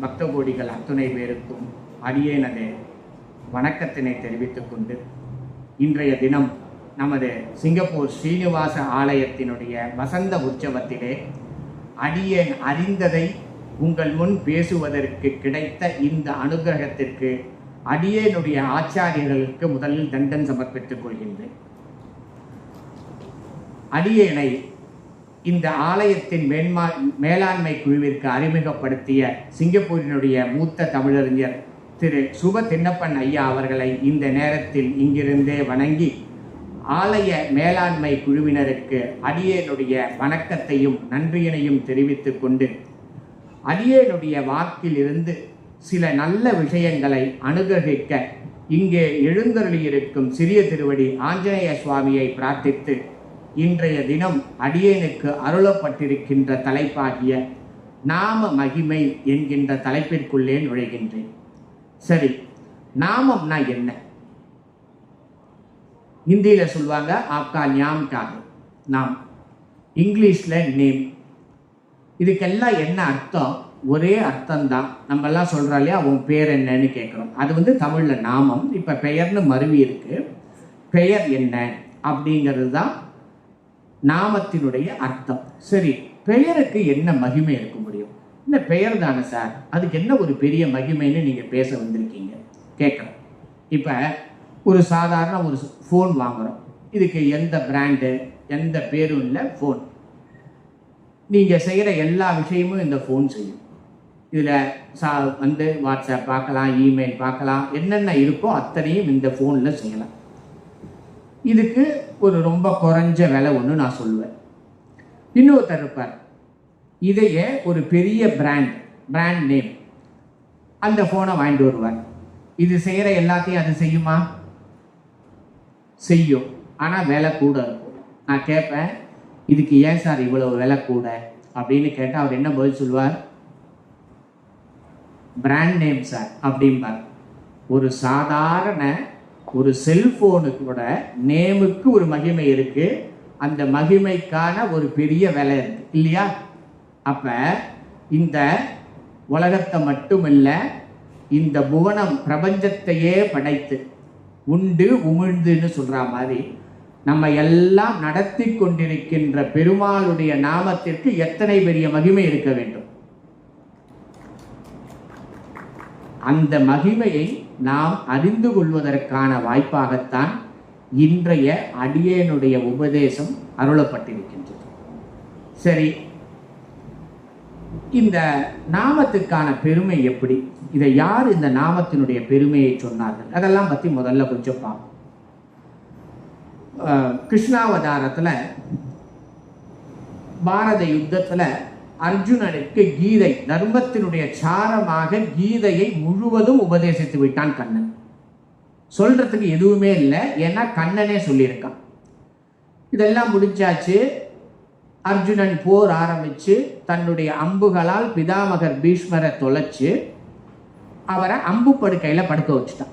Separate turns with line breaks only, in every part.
பக்த கோடிகள் அத்துணை பேருக்கும் அடியேனது வணக்கத்தினை தெரிவித்துக் கொண்டு இன்றைய தினம் நமது சிங்கப்பூர் ஸ்ரீனிவாச ஆலயத்தினுடைய வசந்த உற்சவத்திலே அடியேன் அறிந்ததை உங்கள் முன் பேசுவதற்கு கிடைத்த இந்த அனுகிரகத்திற்கு அடியேனுடைய ஆச்சாரியர்களுக்கு முதலில் தண்டன் சமர்ப்பித்துக் கொள்கின்றேன். அடியேனை இந்த ஆலயத்தின் மேன்மா மேலாண்மை குழுவிற்கு அறிமுகப்படுத்திய சிங்கப்பூரினுடைய மூத்த தமிழறிஞர் திரு சுப தின்னப்பன் ஐயா அவர்களை இந்த நேரத்தில் இங்கிருந்தே வணங்கி ஆலய மேலாண்மை குழுவினருக்கு அடியேனுடைய வணக்கத்தையும் நன்றியினையும் தெரிவித்துக் கொண்டு அடியேனுடைய வாக்கிலிருந்து சில நல்ல விஷயங்களை அனுகிரகிக்க இங்கே எழுந்தருளியிருக்கும் சிறிய திருவடி ஆஞ்சநேய சுவாமியை பிரார்த்தித்து இன்றைய தினம் அடியேனுக்கு அருளப்பட்டிருக்கின்ற தலைப்பாகிய நாம மகிமை என்கின்ற தலைப்பிற்குள்ளே நுழைகின்றேன். சரி நாமம்னா என்ன? ஹிந்தியில் சொல்லுவாங்க ஆப்கா ஞாம் காது நாம் இங்கிலீஷில் நேம். இதுக்கெல்லாம் என்ன அர்த்தம்? ஒரே அர்த்தம்தான். நம்மெல்லாம் சொல்கிறோம் இல்லையா உன் பேர் என்னன்னு கேட்குறோம். அது வந்து தமிழில் நாமம் இப்போ பெயர்னு மருவி இருக்கு. பெயர் என்ன? அப்படிங்கிறது தான் நாமத்தினுடைய அர்த்தம். சரி பெயருக்கு என்ன மகிமை இருக்க முடியும்? இந்த பெயர் தானே சார். அதுக்கு என்ன ஒரு பெரிய மகிமைன்னு நீங்கள் பேச வந்திருக்கீங்க? கேட்குறோம் இப்போ ஒரு சாதாரண ஒரு ஃபோன் வாங்குகிறோம் இதுக்கு எந்த பிராண்டு எந்த பேரும் இல்லை ஃபோன் நீங்கள் செய்கிற எல்லா விஷயமும் இந்த ஃபோன் செய்யும். இதில் சா வந்து வாட்ஸ்அப் பார்க்கலாம் இமெயில் பார்க்கலாம் என்னென்ன இருக்கோ அத்தனையும் இந்த ஃபோனில் செய்யலாம். இதுக்கு ஒரு ரொம்ப குறைஞ்ச விலை ஒன்று நான் சொல்லுவேன். இன்னொருத்தர் இருப்பார். இதையே ஒரு பெரிய பிராண்ட் பிராண்ட் நேம் அந்த ஃபோனை வாங்கிட்டு வருவார். இது செய்கிற எல்லாத்தையும் அது செய்யுமா? செய்யும். ஆனால் விலை கூட இருக்கும். நான் கேட்பேன் இதுக்கு ஏன் சார் இவ்வளோ விலை கூட? அப்படின்னு கேட்டால் அவர் என்ன பதில் சொல்லுவார்? பிராண்ட் நேம் சார் அப்படிம்பார். ஒரு சாதாரண ஒரு செல்போனுக்கு கூட நேமுக்கு ஒரு மகிமை இருக்கு. அந்த மகிமைக்கான ஒரு பெரிய விலை இருக்கு. இல்லையா? அப்ப இந்த உலகத்தை மட்டுமல்ல இந்த புவனம் பிரபஞ்சத்தையே படைத்து உண்டு உமிழ்ந்துன்னு சொல்ற மாதிரி நம்ம எல்லாம் நடத்தி கொண்டிருக்கின்ற பெருமாளுடைய நாமத்திற்கு எத்தனை பெரிய மகிமை இருக்க வேண்டும்? அந்த மகிமையை நாம் அறிந்து கொள்வதற்கான வாய்ப்பாகத்தான் இன்றைய அடியேனுடைய உபதேசம் அருளப்பட்டிருக்கின்றது. சரி இந்த நாமத்துக்கான பெருமை எப்படி? இதை யார் இந்த நாமத்தினுடைய பெருமையை சொன்னார்கள்? அதெல்லாம் பற்றி முதல்ல கொஞ்சம் பார்ப்போம். கிருஷ்ணாவதாரத்தில் பாரத யுத்தத்தில் அர்ஜுனனுக்கு கீதை தர்மத்தினுடைய சாரமாக கீதையை முழுவதும் உபதேசித்து விட்டான் கண்ணன். சொல்றதுக்கு எதுவுமே இல்லை ஏன்னா கண்ணனே சொல்லியிருக்கான். இதெல்லாம் முடிஞ்சாச்சு. அர்ஜுனன் போர் ஆரம்பித்து தன்னுடைய அம்புகளால் பிதாமகர் பீஷ்மரை தொலைச்சு அவரை அம்பு படுக்கையில் படுக்க வச்சுட்டான்.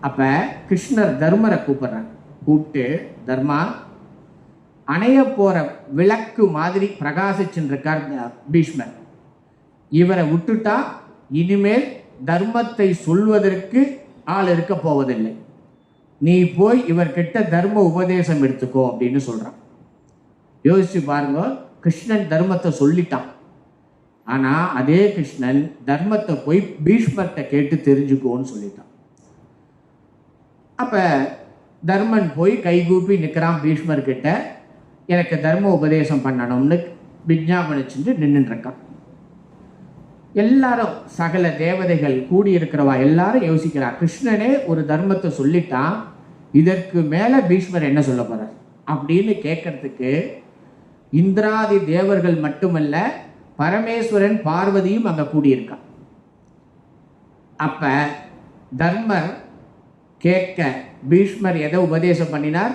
அப்போ கிருஷ்ணர் தர்மரை கூப்பிட்றாங்க கூப்பிட்டு தர்மா அணைய போற விளக்கு மாதிரி பிரகாசிச்சுட்டு பீஷ்மர். இவரை விட்டுட்டா இனிமேல் தர்மத்தை சொல்வதற்கு ஆள் இருக்க போவதில்லை. நீ போய் இவர்கிட்ட தர்ம உபதேசம் எடுத்துக்கோ அப்படின்னு சொல்றான். யோசிச்சு பாருங்க கிருஷ்ணன் தர்மத்தை சொல்லிட்டான். ஆனா அதே கிருஷ்ணன் தர்மத்தை போய் பீஷ்மர்கிட்ட கேட்டு தெரிஞ்சுக்கோன்னு சொல்லிட்டான். அப்ப தர்மன் போய் கைகூப்பி நிற்கிறான் பீஷ்மர்கிட்ட. எனக்கு தர்ம உபதேசம் பண்ணணும்னு விஜாபனிச்சுட்டு நின்றுருக்கான் எல்லாரும் சகல தேவதைகள் கூடியிருக்கிறவா எல்லாரும் யோசிக்கிறா கிருஷ்ணனே ஒரு தர்மத்தை சொல்லிட்டான் இதற்கு மேலே பீஷ்மர் என்ன சொல்ல போகிறார் அப்படின்னு கேட்கறதுக்கு இந்திராதி தேவர்கள் மட்டுமல்ல பரமேஸ்வரன் பார்வதியும் அங்கே கூடியிருக்கான் அப்போ தர்மர் கேட்க பீஷ்மர் எதை உபதேசம் பண்ணினார்?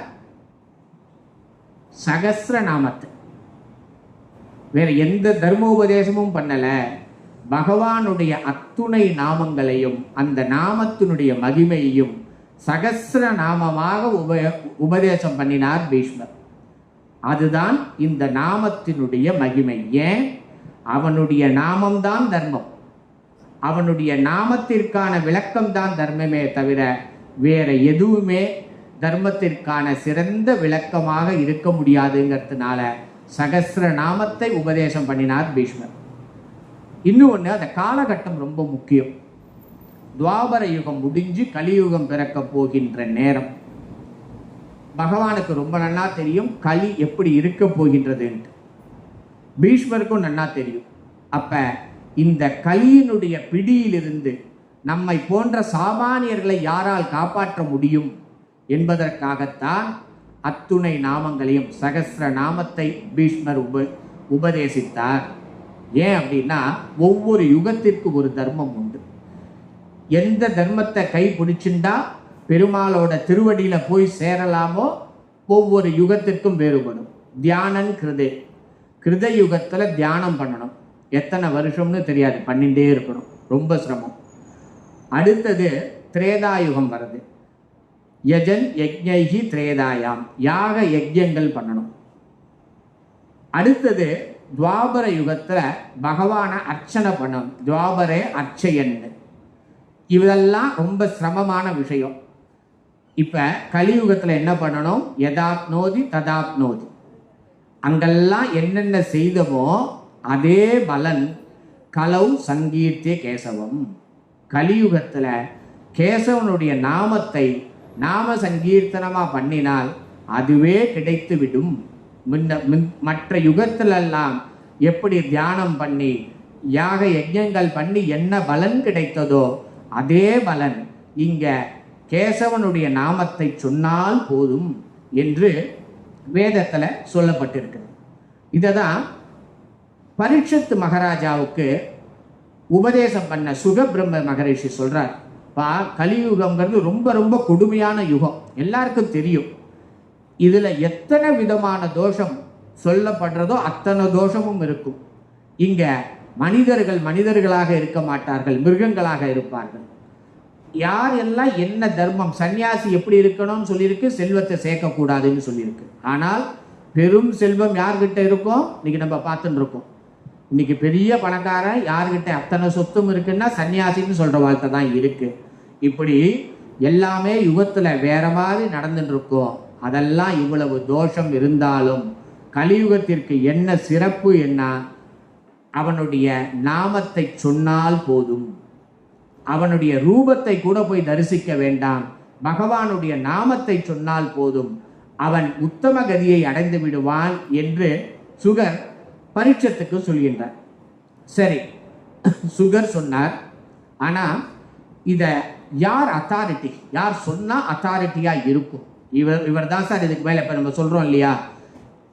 சகசிர நாமத்தை வேற எந்த தர்ம உபதேசமும் பண்ணல. பகவானுடைய அத்துணை நாமங்களையும் அந்த நாமத்தினுடைய மகிமையையும் சகசிர நாமமாக உப உபதேசம் பண்ணினார் பீஷ்மர். அதுதான் இந்த நாமத்தினுடைய மகிமை. ஏன்? அவனுடைய நாமம்தான் தர்மம். அவனுடைய நாமத்திற்கான விளக்கம்தான் தர்மமே தவிர வேற எதுவுமே தர்மத்திற்கான சிறந்த விளக்கமாக இருக்க முடியாதுங்கிறதுனால சகசிர நாமத்தை உபதேசம் பண்ணினார் பீஷ்மர். இன்னும் ஒன்று அந்த காலகட்டம் ரொம்ப முக்கியம். துவாபர யுகம் முடிஞ்சு கலியுகம் பிறக்க போகின்ற நேரம். பகவானுக்கு ரொம்ப நல்லா தெரியும் களி எப்படி இருக்க போகின்றதுன்ட்டு. பீஷ்மருக்கும் நன்னா தெரியும். அப்போ இந்த கலியினுடைய பிடியிலிருந்து நம்மை போன்ற சாமானியர்களை யாரால் காப்பாற்ற முடியும்? என்பதற்காகத்தான் அத்துணை நாமங்களையும் சகசிர நாமத்தை பீஷ்மர் உப உபதேசித்தார். ஏன் அப்படின்னா ஒவ்வொரு யுகத்திற்கு ஒரு தர்மம் உண்டு. எந்த தர்மத்தை கை பிடிச்சிருந்தா பெருமாளோட திருவடியில் போய் சேரலாமோ ஒவ்வொரு யுகத்திற்கும் வேறுபடும். தியானன் கிருதே. கிருத யுகத்தில் தியானம் பண்ணணும். எத்தனை வருஷம்னு தெரியாது பண்ணிகிட்டே இருக்கணும். ரொம்ப சிரமம். அடுத்தது திரேதாயுகம் வருது யஜன் யஜ்ஞி திரேதாயாம். யாக யஜ்யங்கள் பண்ணணும். அடுத்தது துவாபர யுகத்தில் பகவானை அர்ச்சனை பண்ணணும். துவாபரே அர்ச்சையன்னு. இதெல்லாம் ரொம்ப சிரமமான விஷயம். இப்போ கலியுகத்தில் என்ன பண்ணணும்? யதாப்னோதி ததாப்னோதி. அங்கெல்லாம் என்னென்ன செய்தமோ அதே பலன். கலவு சங்கீர்த்திய கேசவம். கலியுகத்தில் கேசவனுடைய நாமத்தை நாம சங்கீர்த்தனமா பண்ணினால் அதுவே கிடைத்து விடும் முன்ன மற்ற யுகத்திலெல்லாம் எப்படி தியானம் பண்ணி யாக யஜ்யங்கள் பண்ணி என்ன பலன் கிடைத்ததோ அதே பலன் இங்க கேசவனுடைய நாமத்தை சொன்னால் போதும் என்று வேதத்தில் சொல்லப்பட்டிருக்கு இதை தான் பரீட்சத்து மகாராஜாவுக்கு உபதேசம் பண்ண சுகபிரம்ம மகரிஷி சொல்றார். பா கலியுகம்ங்கிறது ரொம்ப ரொம்ப கொடுமையான யுகம். எல்லாருக்கும் தெரியும். இதில் எத்தனை விதமான தோஷம் சொல்லப்படுறதோ அத்தனை தோஷமும் இருக்கும். இங்கே மனிதர்கள் மனிதர்களாக இருக்க மாட்டார்கள் மிருகங்களாக இருப்பார்கள். யார் எல்லாம் என்ன தர்மம் சன்னியாசி எப்படி இருக்கணும்னு சொல்லியிருக்கு செல்வத்தை சேர்க்கக்கூடாதுன்னு சொல்லியிருக்கு. ஆனால் பெரும் செல்வம் யார்கிட்ட இருக்கும் இன்னைக்கு நம்ம பார்த்துட்டு இருக்கோம். இன்னைக்கு பெரிய பணக்காரன் யாருக்கிட்ட அத்தனை சொத்தும் இருக்குன்னா சன்னியாசின்னு சொல்ற வார்த்தை தான் இருக்கு. இப்படி எல்லாமே யுகத்துல வேற மாதிரி நடந்துட்டு இருக்கோம் அதெல்லாம் இவ்வளவு தோஷம் இருந்தாலும் கலியுகத்திற்கு என்ன சிறப்பு என்ன? அவனுடைய நாமத்தை சொன்னால் போதும். அவனுடைய ரூபத்தை கூட போய் தரிசிக்க வேண்டாம். பகவானுடைய நாமத்தை சொன்னால் போதும். அவன் உத்தம கதியை அடைந்து விடுவான் என்று சுகர் பரீட்சத்துக்கு சொல்கின்றார். சரி சுகர் சொன்னார். ஆனால் இதை யார் அத்தாரிட்டி யார் சொன்னால் அத்தாரிட்டியாக இருக்கும்? இவர் இவர் தான் சார் இதுக்கு மேலே இப்போ நம்ம சொல்கிறோம் இல்லையா?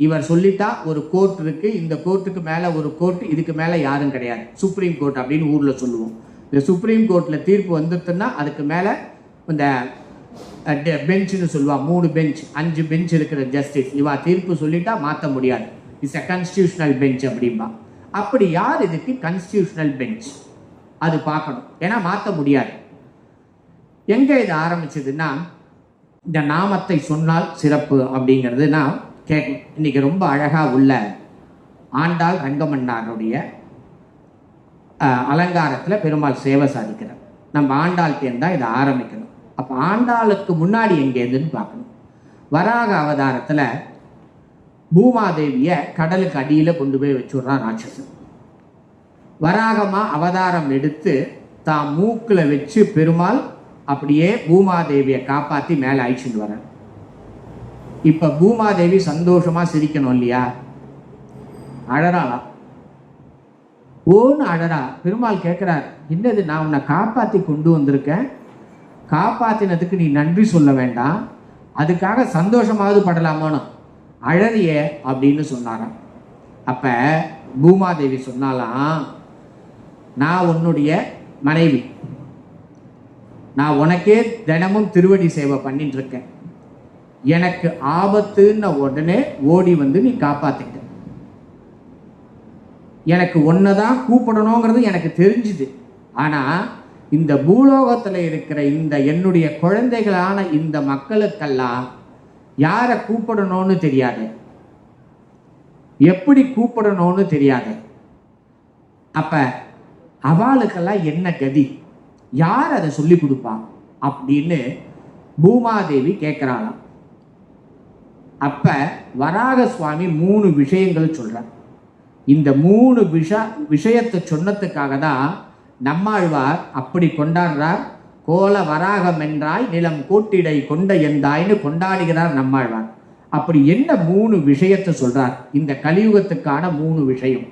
இவர் சொல்லிட்டா ஒரு கோர்ட் இருக்குது இந்த கோர்ட்டுக்கு மேலே ஒரு கோர்ட் இதுக்கு மேலே யாரும் கிடையாது. சுப்ரீம் கோர்ட் அப்படின்னு ஊரில் சொல்லுவோம். இந்த சுப்ரீம் கோர்ட்டில் தீர்ப்பு வந்துட்டுன்னா அதுக்கு மேலே இந்த பெஞ்சுன்னு சொல்லுவா. மூணு பெஞ்ச் அஞ்சு பெஞ்ச் இருக்கிற ஜஸ்டிஸ் இவா தீர்ப்பு சொல்லிட்டா மாற்ற முடியாது. இட்ஸ் அ கன்ஸ்டியூஷனல் பெஞ்ச் அப்படிம்பா. அப்படி யார் இதுக்கு கன்ஸ்டியூஷனல் பெஞ்ச் அது பார்க்கணும். ஏன்னா மாற்ற முடியாது. எங்கே இது ஆரம்பிச்சதுன்னா இந்த நாமத்தை சொன்னால் சிறப்பு அப்படிங்கிறது நான் கேட்கணும். இன்னைக்கு ரொம்ப அழகாக உள்ள ஆண்டாள் ரங்கமன்னாருடைய அலங்காரத்தில் பெருமாள் சேவை சாதிக்கிறார். நம்ம ஆண்டாள்கிட்ட தான் இதை ஆரம்பிக்கணும். அப்போ ஆண்டாளுக்கு முன்னாடி எங்கேருந்துன்னு பார்க்கணும். வராக அவதாரத்தில் பூமாதேவியை கடலுக்கு அடியில் கொண்டு போய் வச்சுடுறான் ராட்சசன். வராகமாக அவதாரம் எடுத்து தான் மூக்கில் வச்சு பெருமாள் அப்படியே பூமாதேவியை காப்பாற்றி மேலே அழிச்சுட்டு வர இப்போ பூமாதேவி சந்தோஷமாக சிரிக்கணும் இல்லையா? அழறாளா? ஓன்னு அழறா. பெருமாள் கேட்குறார் என்னது நான் உன்னை காப்பாற்றி கொண்டு வந்திருக்கேன். காப்பாற்றினதுக்கு நீ நன்றி சொல்ல வேண்டாம். அதுக்காக சந்தோஷமாவது படலாமோன்னு. அழறிய அப்படின்னு சொன்னாராம். அப்போ பூமாதேவி சொன்னாலாம் நான் உன்னுடைய மனைவி. நான் உனக்கே தினமும் திருவடி சேவை பண்ணிட்டு இருக்கேன் எனக்கு ஆபத்துன்ன உடனே ஓடி வந்து நீ காப்பாத்திட்ட. எனக்கு ஒன்னதான் கூப்பிடணுங்கிறது எனக்கு தெரிஞ்சுது. ஆனால் இந்த பூலோகத்தில் இருக்கிற இந்த என்னுடைய குழந்தைகளான இந்த மக்களுக்கெல்லாம் யாரை கூப்பிடணும்னு தெரியாது. எப்படி கூப்பிடணும்னு தெரியாது. அப்ப அவளுக்கெல்லாம் என்ன கதி? யார் அதை சொல்லி கொடுப்பா? அப்படின்னு பூமாதேவி கேட்குறாளாம் அப்ப வராக சுவாமி மூணு விஷயங்கள் சொல்றார். இந்த மூணு விஷ விஷயத்தை சொன்னதுக்காக தான் நம்மாழ்வார் அப்படி கொண்டாடுறார். கோல வராகம் என்றாய் நிலம் கூட்டிடை கொண்ட எந்தாய்னு கொண்டாடுகிறார் நம்மாழ்வார். அப்படி என்ன மூணு விஷயத்தை சொல்றார்? இந்த கலியுகத்துக்கான மூணு விஷயம்.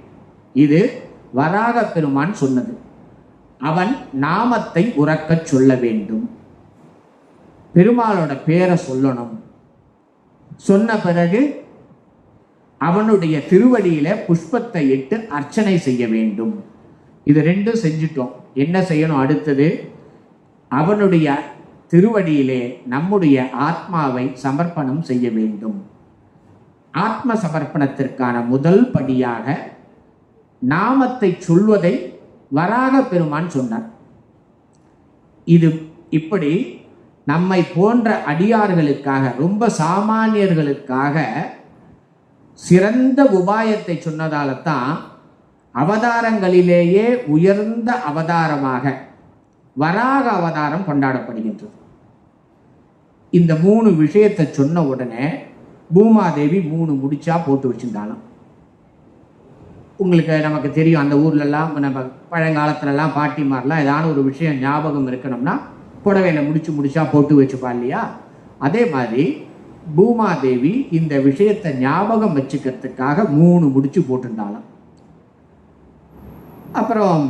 இது வராக பெருமான் சொன்னது. அவன் நாமத்தை உறக்கச் சொல்ல வேண்டும். பெருமாளோட பேரை சொல்லணும். சொன்ன பிறகு அவனுடைய திருவடியில புஷ்பத்தை இட்டு அர்ச்சனை செய்ய வேண்டும். இது ரெண்டும் செஞ்சுட்டோம். என்ன செய்யணும்? அடுத்தது அவனுடைய திருவடியிலே நம்முடைய ஆத்மாவை சமர்ப்பணம் செய்ய வேண்டும். ஆத்ம சமர்ப்பணத்திற்கான முதல் படியாக நாமத்தை சொல்வதை வராக பெருமான் சொன்னார். இது இப்படி நம்மை போன்ற அடியார்களுக்காக ரொம்ப சாமானியர்களுக்காக சிறந்த உபாயத்தை சொன்னதால தான் அவதாரங்களிலேயே உயர்ந்த அவதாரமாக வராக அவதாரம் கொண்டாடப்படுகின்றது. இந்த மூணு விஷயத்தை சொன்ன உடனே பூமாதேவி மூணு முடிச்சா போட்டு வச்சிருந்தாலும் உங்களுக்கு நமக்கு தெரியும் அந்த ஊர்லெல்லாம் நம்ம பழங்காலத்துலலாம் பாட்டிமாரெலாம் ஏதாவது ஒரு விஷயம் ஞாபகம் இருக்கணும்னா புடவையில முடிச்சு முடிச்சா போட்டு வச்சுப்பா இல்லையா? அதே மாதிரி பூமாதேவி இந்த விஷயத்தை ஞாபகம் வச்சுக்கிறதுக்காக மூணு முடிச்சு போட்டிருந்தாலும் அப்புறம்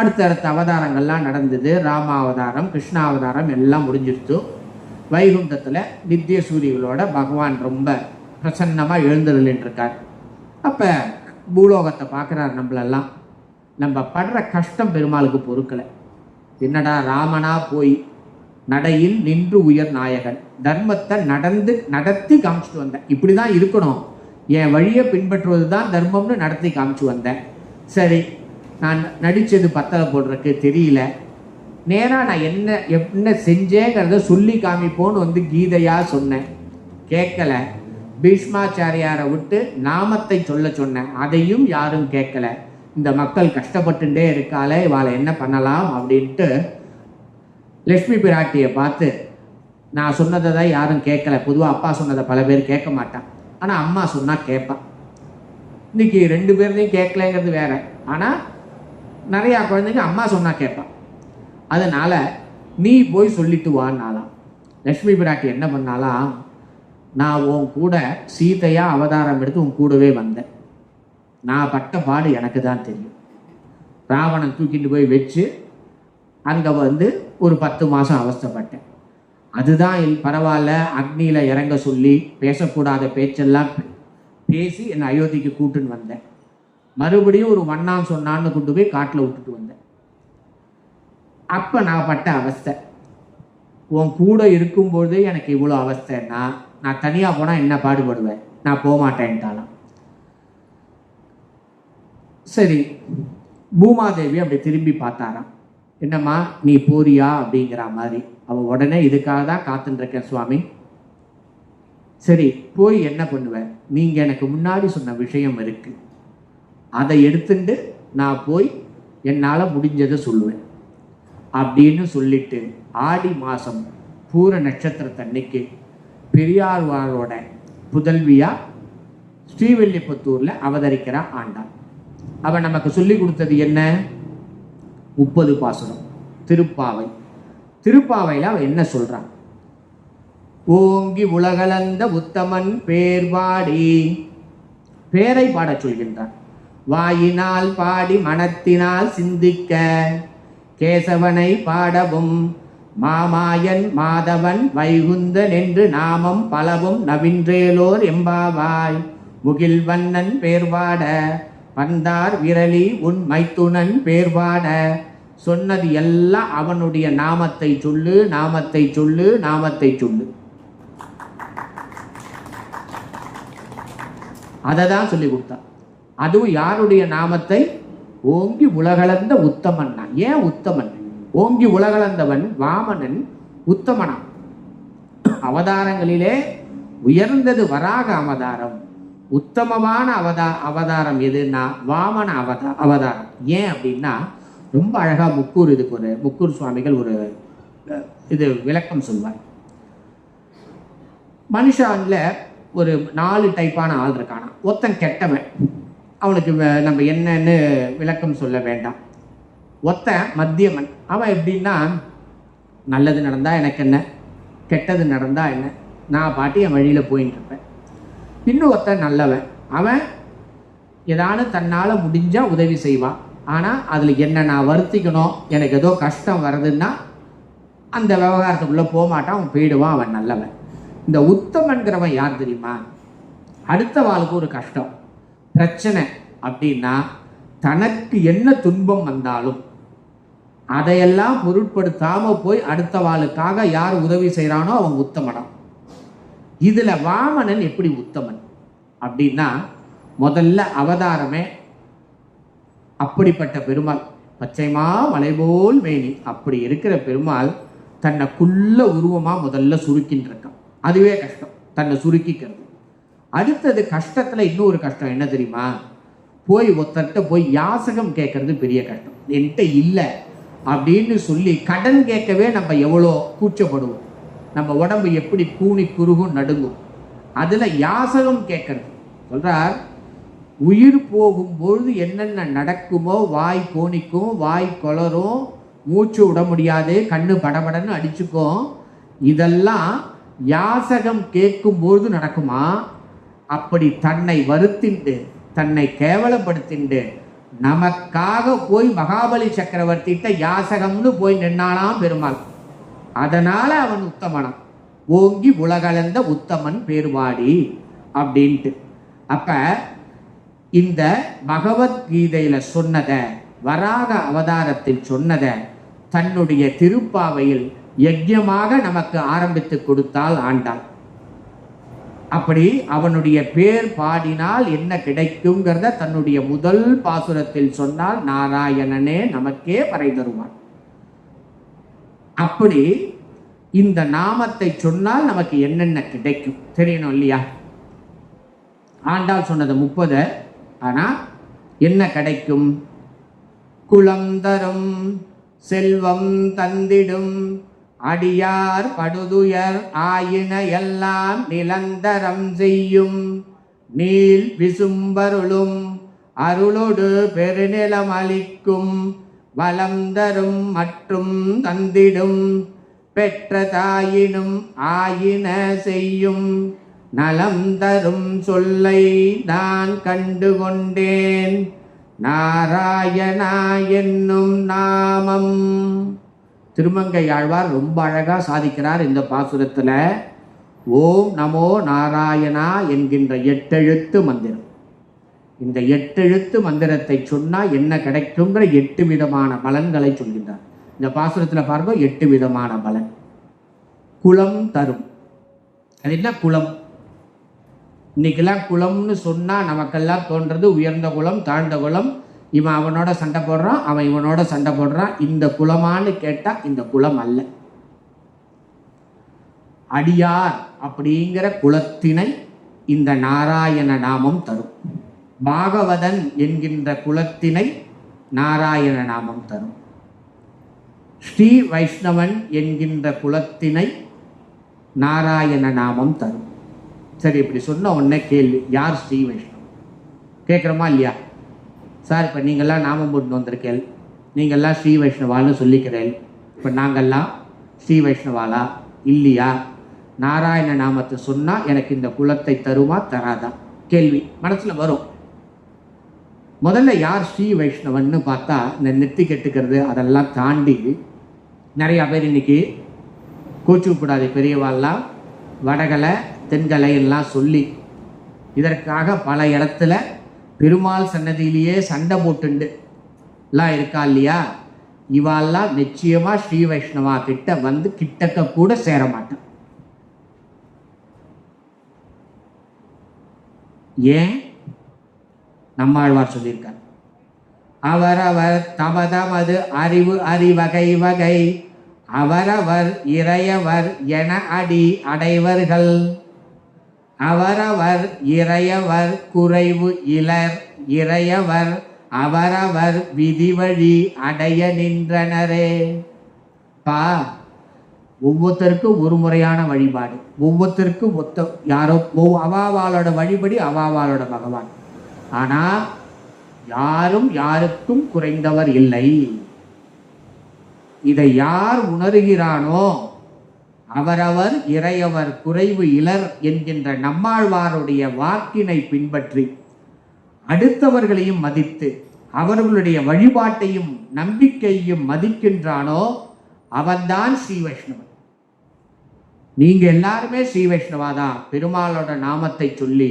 அடுத்தடுத்த அவதாரங்கள்லாம் நடந்தது. ராமாவதாரம் கிருஷ்ணாவதாரம் எல்லாம் முடிஞ்சிருச்சு. வைகுண்டத்தில் நித்திய சூரியகளோட பகவான் ரொம்ப பிரசன்னமாக எழுந்துருளின்றிருக்கார். அப்போ பூலோகத்தை பார்க்குறார் நம்மளெல்லாம். நம்ம படுற கஷ்டம் பெருமாளுக்கு பொறுக்கலை. என்னடா ராமனா போய் நடையில் நின்று உயர் நாயகன் தர்மத்தை நடந்து நடத்தி காமிச்சிட்டு வந்தேன் இப்படி தான் இருக்கணும். என் வழியை பின்பற்றுவது தான் தர்மம்னு நடத்தி காமிச்சு வந்தேன் சரி நான் நடித்தது பத்தலை போடுறதுக்கு தெரியல. நேராக நான் என்ன என்ன செஞ்சேங்கிறத சொல்லி காமிப்போன்னு வந்து கீதையாக சொன்னேன். கேட்கல. பீஷ்மாச்சாரியாரை விட்டு நாமத்தை சொல்ல சொன்னேன். அதையும் யாரும் கேட்கல. இந்த மக்கள் கஷ்டப்பட்டுட்டே இருக்காளே இவாளை என்ன பண்ணலாம் அப்படின்ட்டு லக்ஷ்மி பிராட்டியை பார்த்து நான் சொன்னதை தான் யாரும் கேட்கல. பொதுவாக அப்பா சொன்னதை பல பேர் கேட்க மாட்டான். ஆனால் அம்மா சொன்னால் கேட்பான் இன்றைக்கி ரெண்டு பேர்லையும் கேட்கலங்கிறது வேற. ஆனால் நிறையா குழந்தைங்க அம்மா சொன்னால் கேட்பான். அதனால் நீ போய் சொல்லிட்டு வான்னாலாம் லக்ஷ்மி பிராட்டி என்ன பண்ணாலாம் நான் உன் கூட சீதையாக அவதாரம் எடுத்து உன் கூடவே வந்தேன். நான் பட்ட பாடு எனக்கு தான் தெரியும். ராவணன் தூக்கிட்டு போய் வச்சு அங்கே வந்து ஒரு பத்து மாதம் அவஸ்தைப்பட்டேன். அதுதான் பரவாயில்ல அக்னியில் இறங்க சொல்லி பேசக்கூடாத பேச்செல்லாம் பேசி என்னை அயோத்திக்கு கூட்டுன்னு வந்தேன். மறுபடியும் ஒரு வண்ணான் சொன்னான்னு கொண்டு போய் காட்டில் விட்டுட்டு வந்தேன். அப்போ நான் பட்ட அவஸ்தை. உன் கூட இருக்கும்போது எனக்கு இவ்வளோ அவஸ்தைன்னா நான் தனியாக போனால் என்ன பாடுபடுவேன்? நான் போகமாட்டேன்ட்டாலாம் சரி பூமாதேவி அப்படி திரும்பி பார்த்தாராம். என்னம்மா நீ போறியா? அப்படிங்கிற மாதிரி. அவள் உடனே இதுக்காக தான் காத்துட்டு சுவாமி. சரி போய் என்ன பண்ணுவேன் நீங்கள் எனக்கு முன்னாடி சொன்ன விஷயம் இருக்குது அதை எடுத்துட்டு நான் போய் என்னால் முடிஞ்சதை சொல்லுவேன். அப்படின்னு சொல்லிட்டு ஆடி மாதம் பூர நட்சத்திரத்தன்னைக்கு பெரியாழ்வாரோட புதல்வியாக ஸ்ரீவில்லிபுத்தூரில் அவதரிக்கிறா ஆண்டாள். அவன் நமக்கு சொல்லி கொடுத்தது என்ன? முப்பது பாசுரம். திருப்பாவை. திருப்பாவையில் அவன் என்ன சொல்கிறான் ஓங்கி உலகளந்த உத்தமன் பேர்வாடி பேரை பாடச் சொல்கின்றான். வாயினால் பாடி மனத்தினால் சிந்திக்க கேசவனை பாடவும் மாமாயன் மாதவன் வைகுந்தன் என்று நாமம் பலவும் நவின்றேலோர் எம்பாவாய். முகில் வண்ணன் பேர்வாட பந்தார் விரலி உன் மைத்துனன் பேர்வாட சொன்னது எல்லாம் அவனுடைய நாமத்தை சொல்லு நாமத்தை சொல்லு நாமத்தை சொல்லு. அதை தான் சொல்லி கொடுத்தான் அதுவும் யாருடைய நாமத்தை? ஓங்கி உலகளந்த உத்தமன் ஏன் உத்தமன்? ஓங்கி உலகளந்தவன் வாமனன் உத்தமனாம் அவதாரங்களிலே உயர்ந்தது வராக அவதாரம். உத்தமமான அவதா அவதாரம் எதுன்னா வாமன அவதா அவதாரம். ஏன் அப்படின்னா ரொம்ப அழகாக முக்கூர் இதுக்கு ஒரு முக்கூர் சுவாமிகள் ஒரு இது விளக்கம் சொல்வார். மனுஷான்ல ஒரு நாலு டைப்பான ஆள் இருக்கானா ஒருத்தன் கெட்டவன். அவனுக்கு நம்ம என்னன்னு விளக்கம் சொல்ல வேண்டாம். ஒருத்தன் மத்தியமன். அவன் எப்படின்னா நல்லது நடந்தா எனக்கு என்ன? கெட்டது நடந்தா என்ன? நான் பாட்டி என் வழியில் போயின்னு இருப்பேன். இன்னும் ஒருத்தன் நல்லவன். அவன் ஏதானு தன்னால் முடிஞ்சால் உதவி செய்வான் ஆனால் அதில் என்ன நான் வருத்திக்கணும்? எனக்கு ஏதோ கஷ்டம் வருதுன்னா அந்த விவகாரத்துக்குள்ளே போகமாட்டான் அவன் போயிடுவான் அவன் நல்லவன். இந்த உத்தமன்கிறவன் யார் தெரியுமா? அடுத்த வாழ்க்கை ஒரு கஷ்டம். பிரச்சனை அப்படின்னா தனக்கு என்ன துன்பம் வந்தாலும் அதையெல்லாம் பொருட்படுத்தாமல் போய் அடுத்த வாளுக்காக யார் உதவி செய்கிறானோ அவன் உத்தமனம். இதுல வாமனன் எப்படி உத்தமன்? அப்படின்னா முதல்ல அவதாரமே அப்படிப்பட்ட பெருமாள். பச்சைமா மலைபோல் மேனி. அப்படி இருக்கிற பெருமாள் தன்னைக்குள்ள உருவமாக உருவமா முதல்ல சுருக்கின்னு இருக்கான் அதுவே கஷ்டம். தன்னை சுருக்கிக்கிறது. அடுத்தது கஷ்டத்தில் இன்னொரு கஷ்டம் என்ன தெரியுமா? போய் ஒருத்தர்கிட்ட போய் யாசகம் கேட்கறது பெரிய கஷ்டம். என்கிட்ட இல்லை அப்படின்னு சொல்லி கடன் கேட்கவே நம்ம எவ்வளோ கூச்சப்படுவோம். நம்ம உடம்பு எப்படி பூனி குறுகும் நடுங்கும். அதில் யாசகம் கேட்கறது. சொல்கிறார் உயிர் போகும்பொழுது என்னென்ன நடக்குமோ வாய் கோணிக்கும் வாய் கொளரும் மூச்சு விட முடியாது கண்ணு படபடன்னு அடிச்சுக்கும். இதெல்லாம் யாசகம் கேட்கும்பொழுது நடக்குமா? அப்படி தன்னை வருத்திண்டு தன்னை கேவலப்படுத்திண்டு நமக்காக போய் மகாபலி சக்கரவர்த்திட்ட யாசகம்னு போய் நின்னானாம் பெருமாள். அதனால அவன் உத்தமனம். ஓங்கி உலகளந்த உத்தமன் பேர்வாடி அப்படின்ட்டு. அப்ப இந்த பகவத்கீதையில சொன்னத வராக அவதாரத்தில் சொன்னத தன்னுடைய திருப்பாவையில் யஜ்யமாக நமக்கு ஆரம்பித்து கொடுத்தால் ஆண்டாள். அப்படி அவனுடைய பேர் பாடினால் என்ன கிடைக்குங்கிறத தன்னுடைய முதல் பாசுரத்தில் சொன்னால் நாராயணனே நமக்கே பறை தருவான். அப்படி இந்த நாமத்தை சொன்னால் நமக்கு என்னென்ன கிடைக்கும்? தெரியணும் இல்லையா? ஆண்டாள் சொன்னது முப்பது. ஆனால் என்ன கிடைக்கும்? குளம் தரும் செல்வம் தந்திடும் அடியார் படுதுயர் ஆயின எல்லாம் நிலந்தரம் செய்யும். நீல் விசும்பருளும் அருளொடு பெருநிலம் அளிக்கும். வளம் தரும் மற்றும் தந்திடும். பெற்ற தாயினும் ஆயின செய்யும். நலம் தரும் சொல்லை நான் கண்டு கொண்டேன். நாராயணா என்னும் நாமம். திருமங்கை ஆழ்வார் ரொம்ப அழகா சாதிக்கிறார் இந்த பாசுரத்துல. ஓம் நமோ நாராயணா என்கின்ற எட்டெழுத்து மந்திரம். இந்த எட்டெழுத்து மந்திரத்தை சொன்னா என்ன கிடைக்குங்கிற எட்டு விதமான பலன்களை சொல்கின்றார். இந்த பாசுரத்துல பார்ப்போம் எட்டு விதமான பலன். குலம் தரும். அது என்ன குலம் இன்னைக்கெல்லாம் குளம்னு சொன்னா நமக்கெல்லாம் தோன்றது உயர்ந்த குலம் தாழ்ந்த குலம் இவன் அவனோட சண்டை போடுறான் அவன் இவனோட சண்டை போடுறான். இந்த குலமான்னு கேட்டால் இந்த குலம் அல்ல. அடியார் அப்படிங்கிற குலத்தினை இந்த நாராயண நாமம் தரும். பாகவதன் என்கின்ற குலத்தினை நாராயண நாமம் தரும். ஸ்ரீ வைஷ்ணவன் என்கின்ற குலத்தினை நாராயண நாமம் தரும். சரி இப்படி சொன்ன உடனே கேள்வி யார் ஸ்ரீ வைஷ்ணவன்? கேட்குறோமா இல்லையா? சார் இப்போ நீங்கள்லாம் நாமம் போட்டு வந்திருக்கேன் நீங்கள்லாம் ஸ்ரீ வைஷ்ணவான்னு சொல்லிக்கிறேன் இப்போ நாங்கள்லாம் ஸ்ரீ வைஷ்ணவாலா இல்லையா? நாராயண நாமத்தை சொன்னால் எனக்கு இந்த குலத்தை தருமா தராதா? கேள்வி. மனசில் வரும். முதல்ல யார் ஸ்ரீ வைஷ்ணவன்னு பார்த்தா இந்த நெத்தி கெட்டுக்கிறது அதெல்லாம் தாண்டி நிறையா பேர் இன்னைக்கு கூச்சப்படாத பெரியவாள்லாம் வடகலை தென்கலை எல்லாம் சொல்லி இதற்காக பல இடத்துல பெருமாள் சன்னதியிலேயே சண்டை போட்டுண்டு. எல்லாம் இருக்கா இல்லையா? இவாள்லாம் நிச்சயமா ஸ்ரீ வைஷ்ணவா கிட்ட வந்து கிட்டக்க கூட சேர மாட்டான் ஏன்? நம்மாழ்வார் சொல்லியிருக்கார். அவரவர் தமதமது அறிவு அறிவகை வகை. அவரவர் இறையவர் என அடி அடைவர்கள். அவரவர் இறையவர் குறைவு இலர் இறையவர் அவரவர் விதிவழி அடைய நின்றனரே. பா ஒவ்வொருத்தருக்கும் ஒரு முறையான வழிபாடு. ஒவ்வொருத்தருக்கும் ஒத்த யாரோ ஒவ்- அவாவாளோட வழிபடி அவாவாளோட பகவான். ஆனால் யாரும் யாருக்கும் குறைந்தவர் இல்லை. இதை யார் உணர்கிறானோ அவரவர் இறையவர் குறைவு இலர் என்கின்ற நம்மாழ்வாருடைய வாக்கினை பின்பற்றி அடுத்தவர்களையும் மதித்து அவர்களுடைய வழிபாட்டையும் நம்பிக்கையையும் மதிக்கின்றானோ அவன்தான் ஸ்ரீ வைஷ்ணவன். நீங்க எல்லாருமே ஸ்ரீ பெருமாளோட நாமத்தை சொல்லி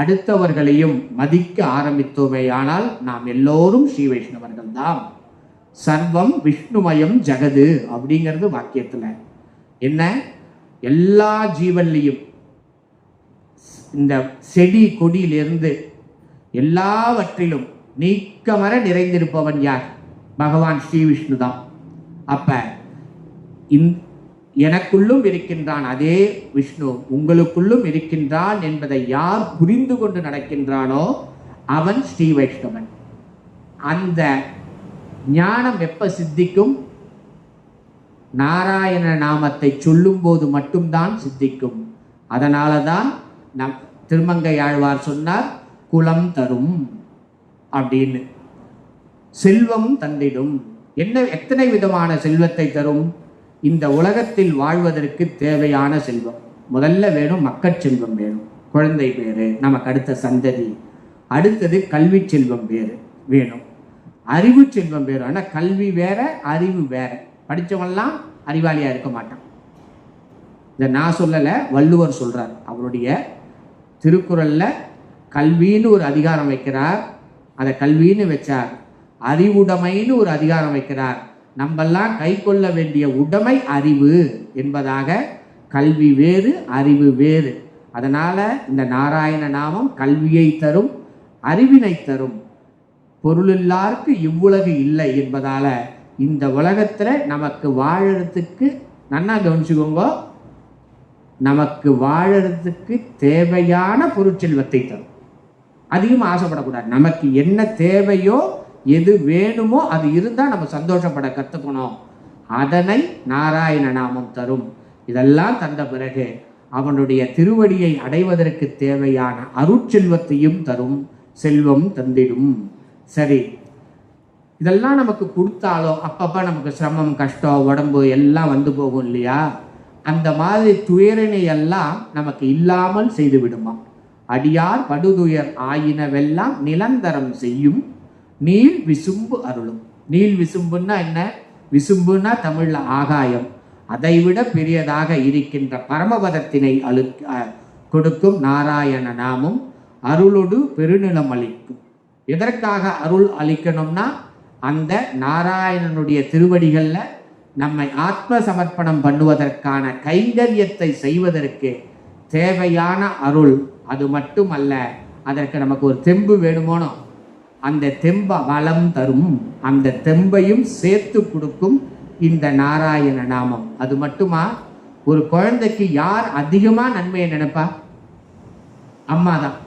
அடுத்தவர்களையும் மதிக்க ஆரம்பித்தோமே ஆனால் நாம் எல்லோரும் ஸ்ரீ வைஷ்ணவர்கள் தான். சர்வம் விஷ்ணுமயம் ஜெகது அப்படிங்கிறது வாக்கியத்தில். என்ன? எல்லா ஜீவன்லையும் இந்த செடி கொடியிலிருந்து எல்லாவற்றிலும் நீக்கமர நிறைந்திருப்பவன் யார்? பகவான் ஸ்ரீ விஷ்ணு தான். அப்ப இந்- எனக்குள்ளும் இருக்கின்றான் அதே விஷ்ணு. உங்களுக்குள்ளும் இருக்கின்றான் என்பதை யார் புரிந்து கொண்டு நடக்கின்றானோ அவன் ஸ்ரீ வைஷ்ணவன். அந்த ஞானம் எப்ப சித்திக்கும்? நாராயண நாமத்தை சொல்லும்போது மட்டும்தான் சித்திக்கும். அதனால தான் நம் திருமங்கை ஆழ்வார் சொன்னார் குலம் தரும் அப்படின்னு. செல்வம் தந்திடும். என்ன எத்தனை விதமான செல்வத்தை தரும்? இந்த உலகத்தில் வாழ்வதற்கு தேவையான செல்வம். முதல்ல வேணும் மக்கட்செல்வம் வேணும். குழந்தை பேரு நமக்கு அடுத்த சந்ததி. அடுத்தது கல்வி செல்வம் வேறு வேணும். அறிவு செல்வம் வேறு. ஆனால் கல்வி வேற அறிவு வேற. படித்தவங்கள்லாம் அறிவாளியாக இருக்க மாட்டான். இதை நான் சொல்லலை வள்ளுவர் சொல்கிறார் அவருடைய திருக்குறளில் கல்வின்னு ஒரு அதிகாரம் வைக்கிறார். அதை கல்வின்னு வச்சார். அறிவுடைமைன்னு ஒரு அதிகாரம் வைக்கிறார். நம்மெல்லாம் கை கொள்ள வேண்டிய உடைமை அறிவு என்பதாக கல்வி வேறு அறிவு வேறு. அதனால் இந்த நாராயண நாமம் கல்வியை தரும் அறிவினை தரும். பொருளில்லாருக்கு இவ்வுலகு இல்லை என்பதால் இந்த உலகத்தில் நமக்கு வாழறதுக்கு நன்னா கவனிச்சுக்கோங்க. நமக்கு வாழறதுக்கு தேவையான பொருட்செல்வத்தை தரும். அதிகமாக ஆசைப்படக்கூடாது. நமக்கு என்ன தேவையோ எது வேணுமோ அது இருந்தால் நம்ம சந்தோஷப்பட கற்றுக்கணும் அதனை நாராயண நாமம் தரும். இதெல்லாம் தந்த பிறகு அவனுடைய திருவடியை அடைவதற்கு தேவையான அருட்செல்வத்தையும் தரும். செல்வம் தந்திடும். சரி இதெல்லாம் நமக்கு கொடுத்தாலும் அப்பப்போ நமக்கு சிரமம் கஷ்டம் உடம்பு எல்லாம் வந்து போகும் இல்லையா? அந்த மாதிரி துயரினை எல்லாம் நமக்கு இல்லாமல் செய்து விடுமா? அடியார் படுதுயர் ஆயினவெல்லாம் நிலந்தரம் செய்யும் நீள் விசும்பு அருளும். நீள் விசும்புன்னா என்ன? விசும்புன்னா தமிழில் ஆகாயம். அதைவிட பெரியதாக இருக்கின்ற பரமபதத்தினை அழு கொடுக்கும் நாராயண நாமும் அருளொடு பெருநிலம் அளிக்கும். எதற்காக அருள் அளிக்கணும்னா அந்த நாராயணனுடைய திருவடிகளில் நம்மை ஆத்ம சமர்ப்பணம் பண்ணுவதற்கான கைங்கரியத்தை செய்வதற்கு தேவையான அருள் அது மட்டுமல்ல அதற்கு நமக்கு ஒரு தெம்பு வேணுமோனோ அந்த தெம்ப வளம் தரும். அந்த தெம்பையும் சேர்த்து கொடுக்கும் இந்த நாராயண நாமம். அது மட்டுமா? ஒரு குழந்தைக்கு யார் அதிகமாக நன்மையை நினைப்பா? அம்மா தான்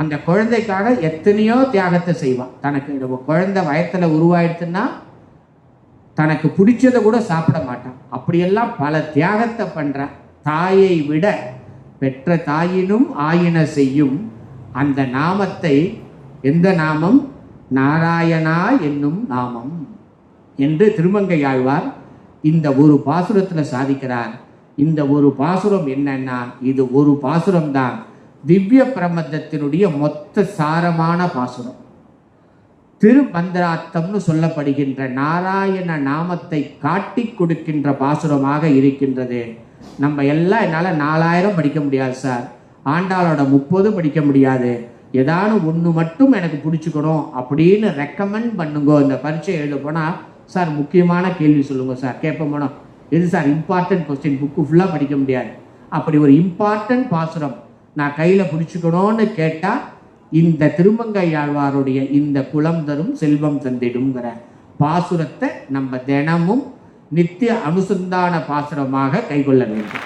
அந்த குழந்தைக்காக எத்தனையோ தியாகத்தை செய்வான். தனக்கு நம்ம குழந்தை வயத்தில் உருவாயிடுச்சுன்னா தனக்கு பிடிச்சதை கூட சாப்பிட மாட்டான். அப்படியெல்லாம் பல தியாகத்தை பண்ணுறான் தாயை விட பெற்ற தாயினும் ஆயின செய்யும் அந்த நாமத்தை எந்த நாமம்? நாராயணா என்னும் நாமம் என்று திருமங்கை ஆழ்வார் இந்த ஒரு பாசுரத்தில் சாதிக்கிறார். இந்த ஒரு பாசுரம் என்னன்னா இது ஒரு பாசுரம் தான் திவ்ய பிரபந்தத்தினுடைய மொத்த சாரமான பாசுரம். திருமந்திராத்தம்னு சொல்லப்படுகின்ற நாராயண நாமத்தை காட்டி கொடுக்கின்ற பாசுரமாக இருக்கின்றது. நம்ம எல்லாம் என்னால் நாலாயிரம் படிக்க முடியாது சார். ஆண்டாளோட முப்பது படிக்க முடியாது. ஏதாவது ஒன்று மட்டும் எனக்கு பிடிச்சிக்கணும் அப்படின்னு ரெக்கமெண்ட் பண்ணுங்க. இந்த பரீட்சை எழுத போனால் சார் முக்கியமான கேள்வி சொல்லுங்கள் சார். கேட்ப போனோம் எது சார் இம்பார்ட்டன்ட் கொஸ்டின் புக்கு ஃபுல்லாக படிக்க முடியாது. அப்படி ஒரு இம்பார்ட்டன்ட் பாசுரம். நான் கையில் பிடிச்சிக்கணும்னு கேட்டால் இந்த திருமங்கை ஆழ்வாருடைய இந்த குளம் தரும் செல்வம் தந்திடுங்கிற பாசுரத்தை நம்ம தினமும் நித்திய அனுசந்தான பாசுரமாக கைக்கொள்ள வேண்டும்.